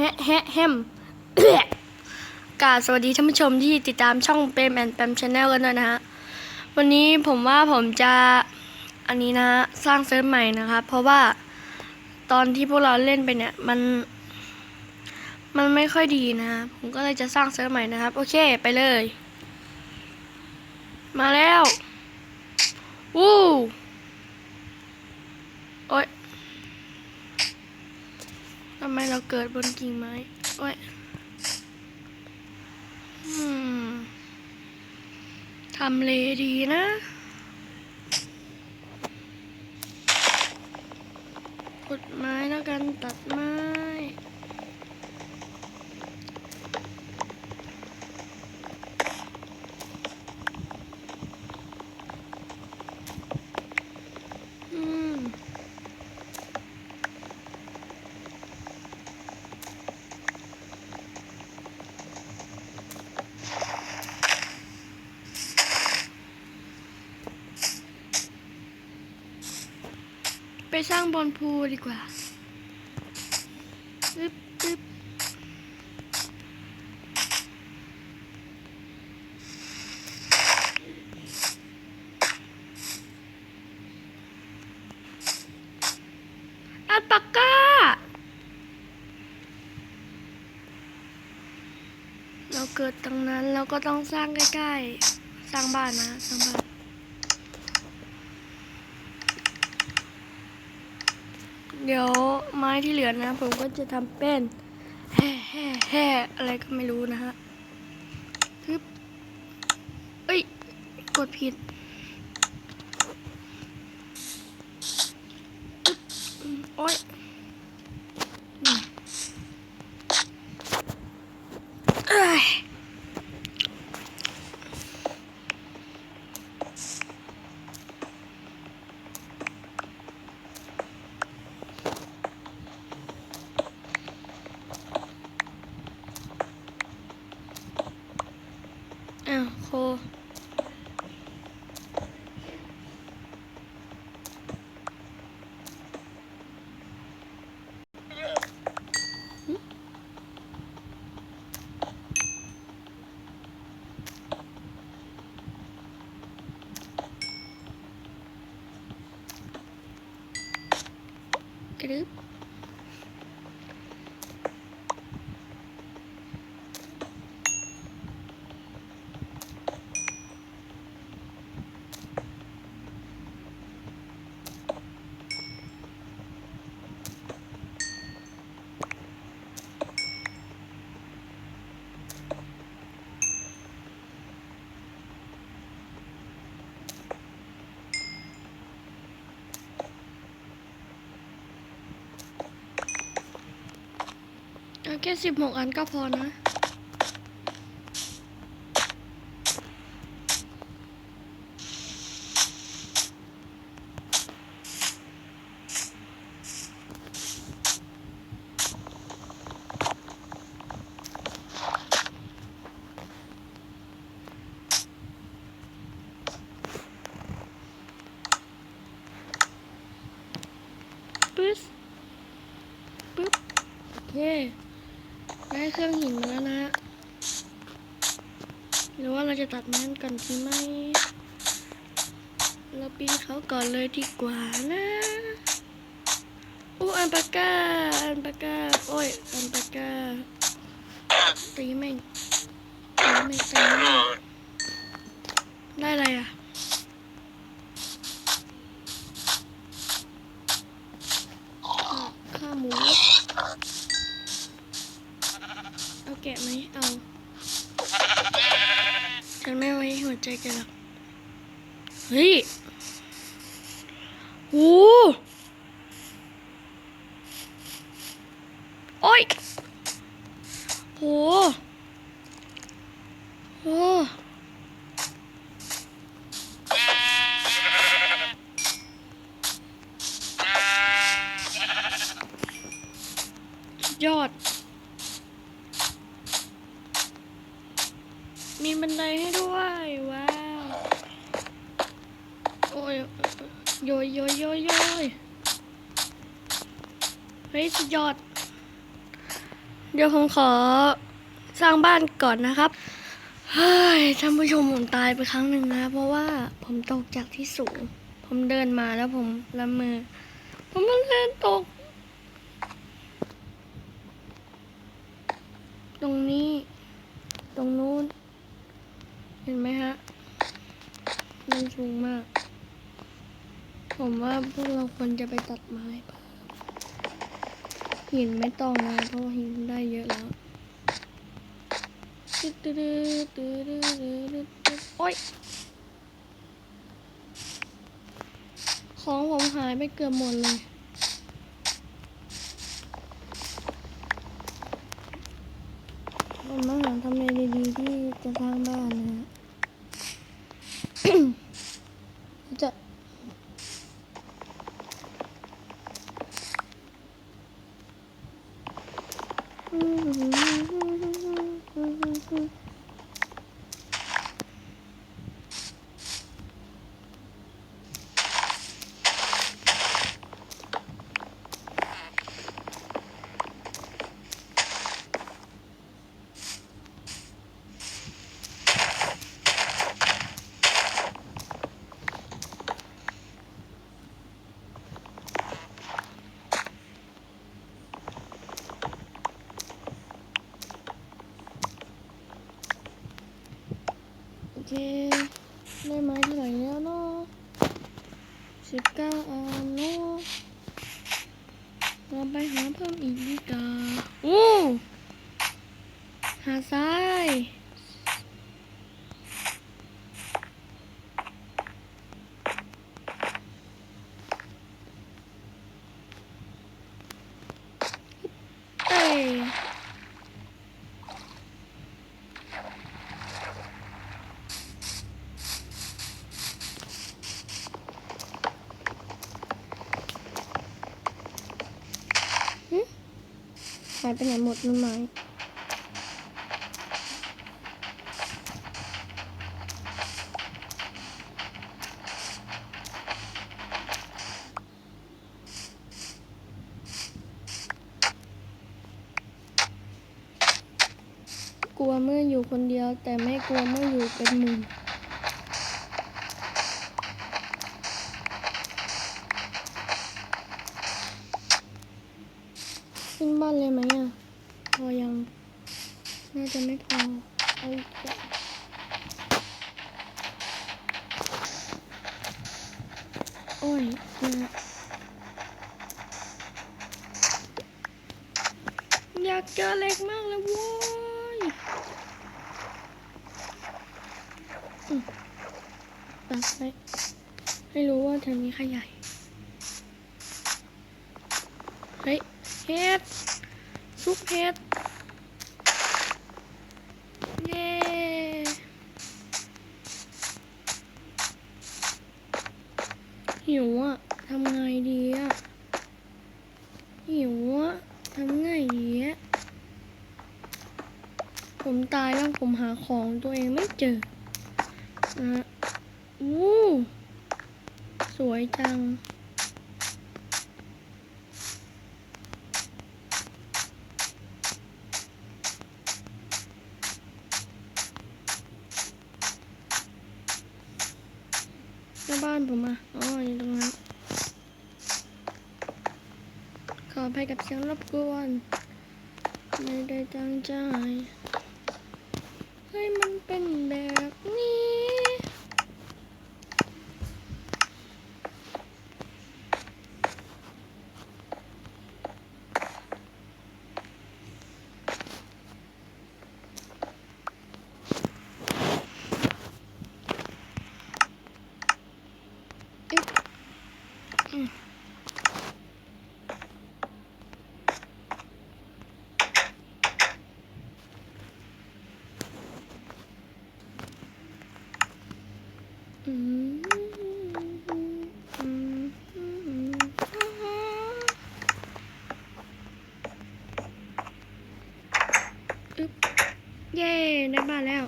แฮะแฮะแฮมกาสวัสดีท่านผู้ชมที่ติดตามช่องเปมแอนแปมชาแนลกันด้วยนะฮะ วันนี้ผมว่าผมจะอันนี้นะสร้างเซิร์ฟใหม่นะครับ เพราะว่าตอนที่พวกเราเล่นไปเนี่ย มัน มันไม่ค่อยดีนะ ผมก็เลยจะสร้างเซิร์ฟใหม่นะครับ โอเคไปเลย มาแล้ววู้โอ๊ยำไมเราเกิดบนกิ่งไม้โอ้ยทำเลดีนะขุดไม้แล้วกันตัดไม้ อืม ไป สร้างบอลพูลดีกว่าปึ๊บปึ๊บอัลปาก้าเราเกิดตรงนั้นเราก็ต้องสร้างใกล้ๆ สร้างบ้านนะ สร้างบ้าน เดี๋ยวไม้ที่เหลือนะ ผมก็จะทำเป็นแห่แห่แห่อะไรก็ไม่รู้นะฮะฮึบเอ้ย กดผิดอึ๊บอืมโอ้ยนี่เอ้ยอ้าวโค ก ค่สิบหกอันก็พอนะ ปึ๊บปึ๊บ โอเค ได้เครื่องหินมาแล้วนะ หรือว่าเราจะตัดไม้ กันก่อนดีไหม เราปีนเขาก่อนเลยดีกว่านะอู้อันปาก้า อันปาก้า โอ้ย อันปากกาตีแม่งตีแม่งตีแม่งได้อะไรอะ เฮ้ยโหโอ้ยโหโหสุดยอด มีบันไดให้ด้วยว้า ยโยยโยยโยยโยยเฮ้ยสุดยอด เดี๋ยวผมขอสร้างบ้านก่อนนะครับเฮ้ยท่านผู้ชมผมตายไปครั้งหนึ่งนะ เพราะว่าผมตกจากที่สูง ผมเดินมาแล้วผมละเมอผมมันเดินตก ตรงนี้ ตรงนู้น เห็นไหมฮะ มันสูงมาก ผมว่าพวกเราควรจะไปตัดไม้หินไม่ต้องนะเพราะหินได้เยอะแล้วตึ๊ดตึ๊ดตึ๊ดตึ๊ดตึ๊ดตึ๊ดตึ๊ดโอ๊ยของผมหายไปเกือบหมดเลยผมมาหาทำเลดีๆที่จะสร้างบ้านนะฮะ โอเค ได้ไม้เท่าไหร่แล้วเนาะสิบเก้าอันเนาะเราไปหาเพิ่มอีกดีกว่าโอ้หาทรายเอ้ย หายไปไหนหมดต้นไม้กลัวเมื่ออยู่คนเดียว แต่ไม่กลัวเมื่ออยู่เป็นหมู่ขึ้นบ้านเลยไหมอะ พอยัง น่าจะไม่พอเอาอีกอย่างโอยากเจอเล็กมากเลยโว้ยตัดไปให้รู้ว่าเธอมีขยายเฮ้ยเฮ็ดซุปเฮ็ด เย้ หิวอะทำไงดีอะหิวอะทำไงดีอะผมตายแล้วผมหาของตัวเองไม่เจอนะอู้สวยจัง บ้านผมอะอ๋ออยู่ตรงนั้นขออภัยกับเสียงรบกวน ไม่ได้ตั้งใจ ให้มันเป็นแบบนี้ เย้ได้บ้านแล้ว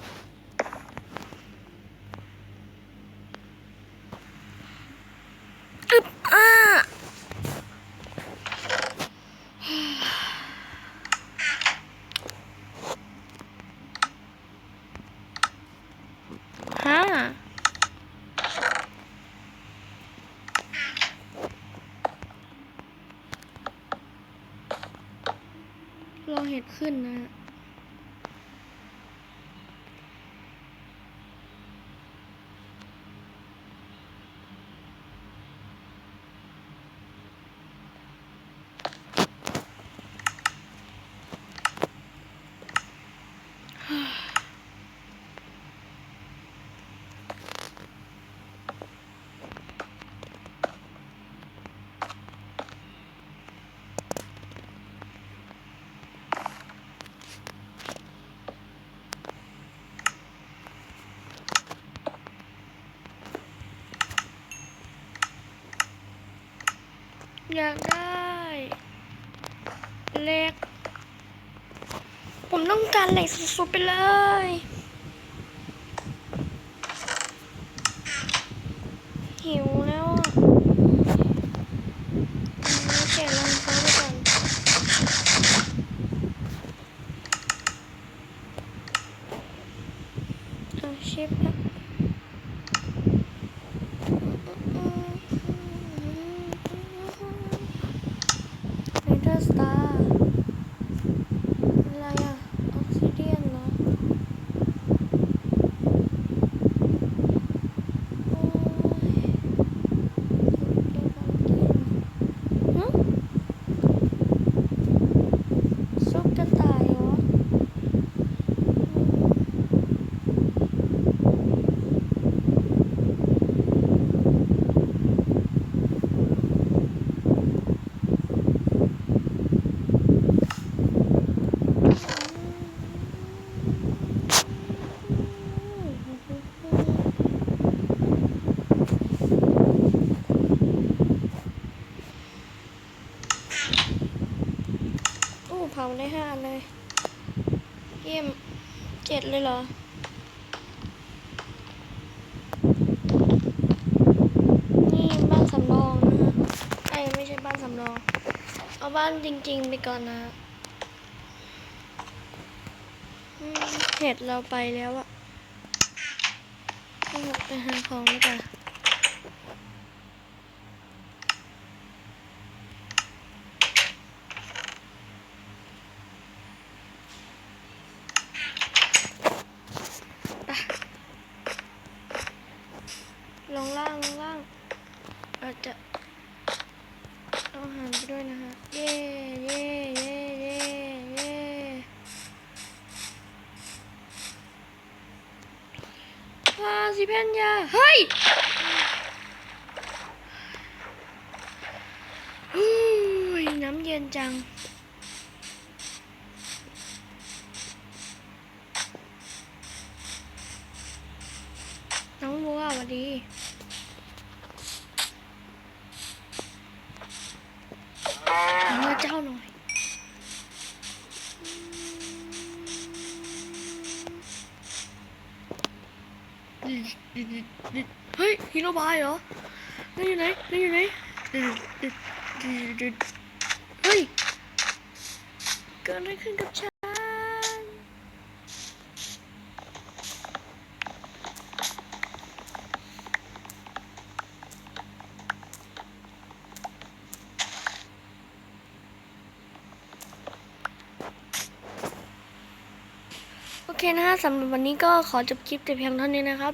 อึบอ้าฮะาลองเห็ดขึ้นนะ อยากได้เหล็ก ผมต้องการเหล็กสุดๆไปเลย หิวแล้วอะเอาแกะรองเท้าไปก่อนเอาชิปแล้ว ไนเดอร์สตาร์อะไรอะ ออกซิเดียนเหรอโอ้ยหึซุปกระต่ายเหรอโอ้เผาได้ห้าเลย เยี่ยมเจ็ดเลยเหรอ นี่บ้านสำรองนะฮะไอ้ยไม่ใช่บ้านสำรอง เอา บ้านจริง ๆ ไปก่อนนะเห็ดเราไปแล้วอะไปหาของแล้วกันลงล่างลงล่างอาจจะเอาอาหารไปด้วยนะฮะ ย่เย่เย่เย่เย่พาสิเพนยาเฮ้ยอุ้ยน้ำเย็นจังน้องบัวสวัสดี ขอ เจ้าหน่อย เฮ้ยฮีโนบายเหรอนั่อยู่ไหนนั่อยู่ไหนเฮ้ย เกิดอะไรขึ้นกับฉัน โอเคนะฮะ สำหรับวันนี้ก็ขอจบคลิปแต่เพียงเท่านี้นะครับ